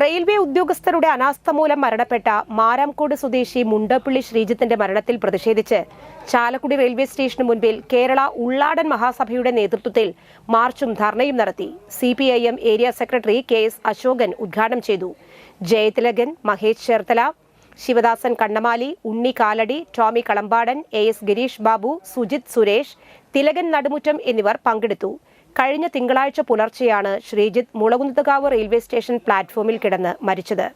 Railway ഉദ്യോഗസ്ഥരുടെ അനാസ്ഥ മൂലം മരണപ്പെട്ട മാരാംകോട് സ്വദേശി മുണ്ടപ്പള്ളി ശ്രീജിത്തിന്റെ മരണത്തിൽ പ്രതിഷേധിച്ച് ചാലക്കുടി റെയിൽവേ സ്റ്റേഷന് മുൻപിൽ കേരള ഉള്ളാടൻ മഹാസഭയുടെ നേതൃത്വത്തിൽ മാർച്ചും ധർണയും നടത്തി. C area secretary K S Ashokan ഉദ്ഘാടനം ചെയ്തു. ജയതിലകൻ മഹേഷ് ചേർത്തല ശിവദാസൻ കണ്ണമാലി ഉണ്ണി കാലടി ടോമി കളമ്പാടൻ എ എസ് ഗിരീഷ് ബാബു സുജിത് സുരേഷ് തിലകൻ നടുമുറ്റം എന്നിവർ പങ്കെടുത്തു. കഴിഞ്ഞ തിങ്കളാഴ്ച പുലർച്ചെയാണ് ശ്രീജിത്ത് മുളകുന്നത്തുകാവ് റെയിൽവേ സ്റ്റേഷൻ പ്ലാറ്റ്ഫോമിൽ കിടന്ന് മരിച്ചത്.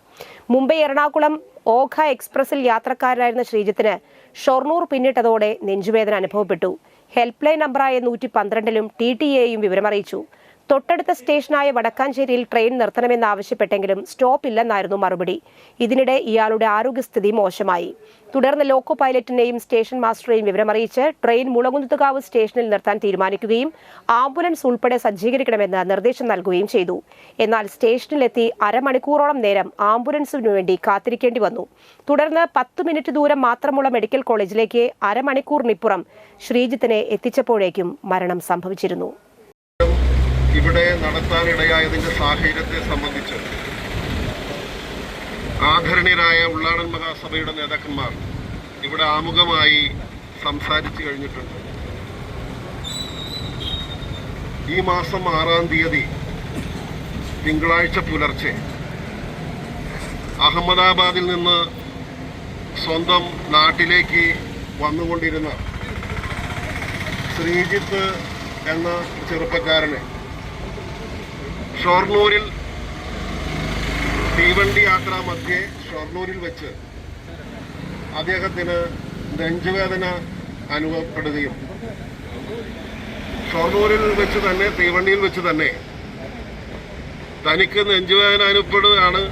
മുംബൈ എറണാകുളം ഓഖ എക്സ്പ്രസിൽ യാത്രക്കാരനായിരുന്ന ശ്രീജിത്തിന് ഷൊർണൂർ പിന്നിട്ടതോടെ നെഞ്ചുവേദന അനുഭവപ്പെട്ടു. ഹെൽപ്പ് ലൈൻ നമ്പറായ നൂറ്റി പന്ത്രണ്ടിലും ടി ടി എയും വിവരമറിയിച്ചു. തൊട്ടടുത്ത സ്റ്റേഷനായ വടക്കാഞ്ചേരിയിൽ ട്രെയിൻ നിർത്തണമെന്നാവശ്യപ്പെട്ടെങ്കിലും സ്റ്റോപ്പ് ഇല്ലെന്നായിരുന്നു മറുപടി. ഇതിനിടെ ഇയാളുടെ ആരോഗ്യസ്ഥിതി മോശമായി. തുടർന്ന് ലോക്കോ പൈലറ്റിനെയും സ്റ്റേഷൻ മാസ്റ്ററെയും വിവരമറിയിച്ച് ട്രെയിൻ മുളകുന്നത്തുകാവ് സ്റ്റേഷനിൽ നിർത്താൻ തീരുമാനിക്കുകയും ആംബുലൻസ് ഉൾപ്പെടെ സജ്ജീകരിക്കണമെന്ന് നിർദ്ദേശം നൽകുകയും ചെയ്തു. എന്നാൽ സ്റ്റേഷനിലെത്തി അരമണിക്കൂറോളം നേരം ആംബുലൻസിനു വേണ്ടി കാത്തിരിക്കേണ്ടി വന്നു. തുടർന്ന് പത്ത് മിനിറ്റ് ദൂരം മാത്രമുള്ള മെഡിക്കൽ കോളേജിലേക്ക് അരമണിക്കൂറിനിപ്പുറം ശ്രീജിത്തിനെ എത്തിച്ചപ്പോഴേക്കും മരണം സംഭവിച്ചിരുന്നു. ഇവിടെ നടത്താനിടയായതിന്റെ സാഹചര്യത്തെ സംബന്ധിച്ച് ആദരണീയരായ ഉള്ളാടൻ മഹാസഭയുടെ നേതാക്കന്മാർ ഇവിടെ ആമുഖമായി സംസാരിച്ചു കഴിഞ്ഞിട്ടുണ്ട്. ഈ മാസം ആറാം തീയതി തിങ്കളാഴ്ച പുലർച്ചെ അഹമ്മദാബാദിൽ നിന്ന് സ്വന്തം നാട്ടിലേക്ക് വന്നുകൊണ്ടിരുന്ന ശ്രീജിത്ത് എന്ന ചെറുപ്പക്കാരനെ ഷൊർണൂരിൽ തീവണ്ടി യാത്ര മധ്യേ ഷൊർണൂരിൽ വെച്ച് അദ്ദേഹത്തിന് നെഞ്ചുവേദന അനുഭവപ്പെടുകയും ഷൊർണൂരിൽ വെച്ച് തന്നെ തീവണ്ടിയിൽ വെച്ച് തന്നെ തനിക്ക് നെഞ്ചുവേദന അനുഭവപ്പെടുകയാണ്